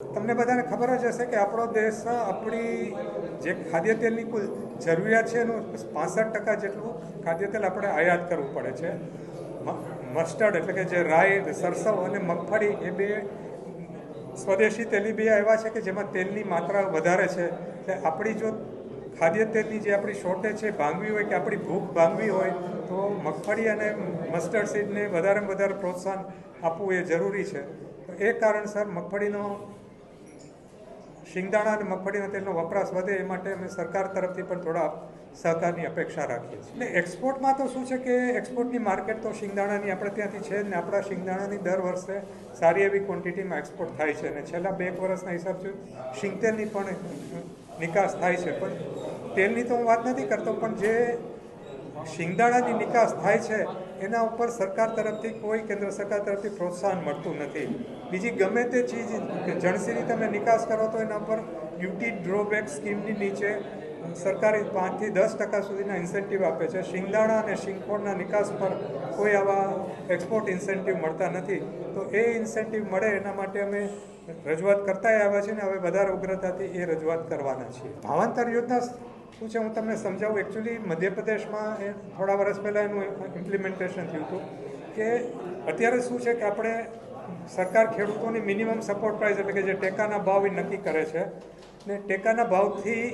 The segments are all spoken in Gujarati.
તમને બધાને ખબર જ હશે કે આપણો દેશ આપણી જે ખાદ્ય તેલની કુલ જરૂરિયાત છે એનું પાસઠ ટકા જેટલું ખાદ્ય તેલ આપણે આયાત કરવું પડે છે. મસ્ટર્ડ એટલે કે જે રાઈ, સરસવ અને મગફળી એ બે સ્વદેશી તેલીબિયા એવા છે કે જેમાં તેલની માત્રા વધારે છે. એટલે આપણી જો ખાદ્ય તેલની જે આપણી શોર્ટેજ છે, ભાંગવી હોય કે આપણી ભૂખ ભાંગવી હોય, તો મગફળી અને મસ્ટર્ડ સીડને વધારેમાં વધારે પ્રોત્સાહન આપવું એ જરૂરી છે. એ કારણસર મગફળીનો શિંગદાણા અને મગફળીના તેલનો વપરાશ વધે એ માટે અમે સરકાર તરફથી પણ થોડા સહકારની અપેક્ષા રાખીએ છીએ. એક્સપોર્ટમાં તો શું છે કે એક્સપોર્ટની માર્કેટ તો શિંગદાણાની આપણે ત્યાંથી છે ને આપણા શિંગદાણાની દર વર્ષે સારી એવી ક્વોન્ટિટીમાં એક્સપોર્ટ થાય છે અને છેલ્લા બે વર્ષના હિસાબથી શિંગતેલની પણ નિકાસ થાય છે. પણ તેલની તો હું વાત નથી કરતો, પણ જે શિંગદાણાની નિકાસ થાય છે એના ઉપર સરકાર તરફથી કોઈ કેન્દ્ર સરકાર તરફથી પ્રોત્સાહન મળતું નથી. બીજી ગમે તે ચીજ જણસીની તમે નિકાસ કરો તો એના પર ડ્યુટી ડ્રોબેક સ્કીમની નીચે સરકારી પાંચથી દસ ટકા સુધીના ઇન્સેન્ટિવ આપે છે. શિંગદાણા અને શિંગખોળના નિકાસ પર કોઈ આવા એક્સપોર્ટ ઇન્સેન્ટિવ મળતા નથી. તો એ ઇન્સેન્ટિવ મળે એના માટે અમે રજૂઆત કરતા આવ્યા છીએ ને હવે વધારે ઉગ્રતાથી એ રજૂઆત કરવાના છીએ. ભાવાંતર યોજના શું છે, હું તમને સમજાવું. એકચ્યુઅલી મધ્યપ્રદેશમાં એ થોડા વર્ષ પહેલાં એનું ઇમ્પ્લિમેન્ટેશન થયું હતું કે અત્યારે શું છે કે આપણે સરકાર ખેડૂતોની મિનિમમ સપોર્ટ પ્રાઇસ એટલે કે જે ટેકાના ભાવ એ નક્કી કરે છે ને ટેકાના ભાવથી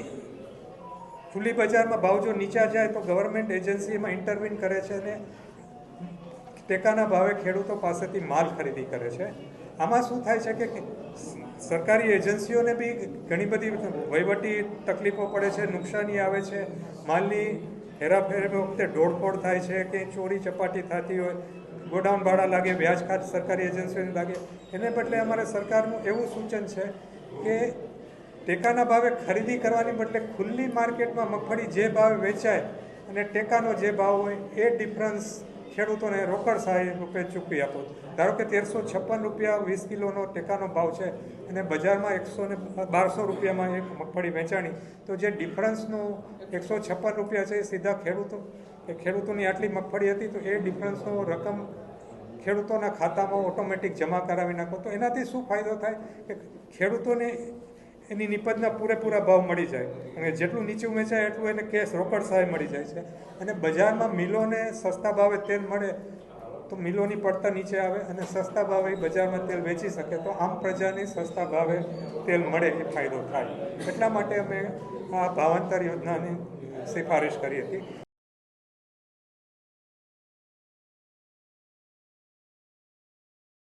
ખુલ્લી બજારમાં ભાવ જો નીચા જાય તો ગવર્મેન્ટ એજન્સી એમાં ઇન્ટરવીન કરે છે અને ટેકાના ભાવે ખેડૂતો પાસેથી માલ ખરીદી કરે છે. આમાં શું થાય છે કે સરકારી એજન્સીઓને બી ઘણી બધી વહીવટી તકલીફો પડે છે, નુકસાની આવે છે. માલની હેરાફેર વખતે ઢોળફોડ થાય છે કે ચોરી ચપાટી થતી હોય, ગોડાઉન ભાડા લાગે વ્યાજ ખાત સરકારી એજન્સીઓને લાગે. એને બદલે અમારે સરકારનું એવું સૂચન છે કે ટેકાના ભાવે ખરીદી કરવાની બદલે ખુલ્લી માર્કેટમાં મગફળી જે ભાવે વેચાય અને ટેકાનો જે ભાવ હોય એ ડિફરન્સ ખેડૂતોને રોકડ સહાય રૂપે ચૂકવી આપો. ધારો કે તેરસો છપ્પન રૂપિયા વીસ કિલોનો ટેકાનો ભાવ છે અને બજારમાં એકસો ને બારસો રૂપિયામાં એક મગફળી વેચાણી, તો જે ડિફરન્સનું એકસો છપ્પન રૂપિયા છે એ સીધા ખેડૂતો, કે ખેડૂતોની આટલી મગફળી હતી તો એ ડિફરન્સનો રકમ ખેડૂતોના ખાતામાં ઓટોમેટિક જમા કરાવી નાખો. તો એનાથી શું ફાયદો થાય? કે ખેડૂતોને એની નિપજના પૂરેપૂરા ભાવ મળી જાય. અને જેટલું નીચું વેચાય એટલું એને કેશ રોકડ સહાય મળી જાય છે. અને બજારમાં મિલોને સસ્તા ભાવે તેલ મળે તો મિલોની પડતા નીચે આવે અને સસ્તા ભાવે બજારમાં તેલ વેચી શકે તો આમ પ્રજાને સસ્તા ભાવે તેલ મળે એ ફાયદો થાય. એટલા માટે અમે આ ભાવાંતર યોજનાની સિફારિશ કરી હતી.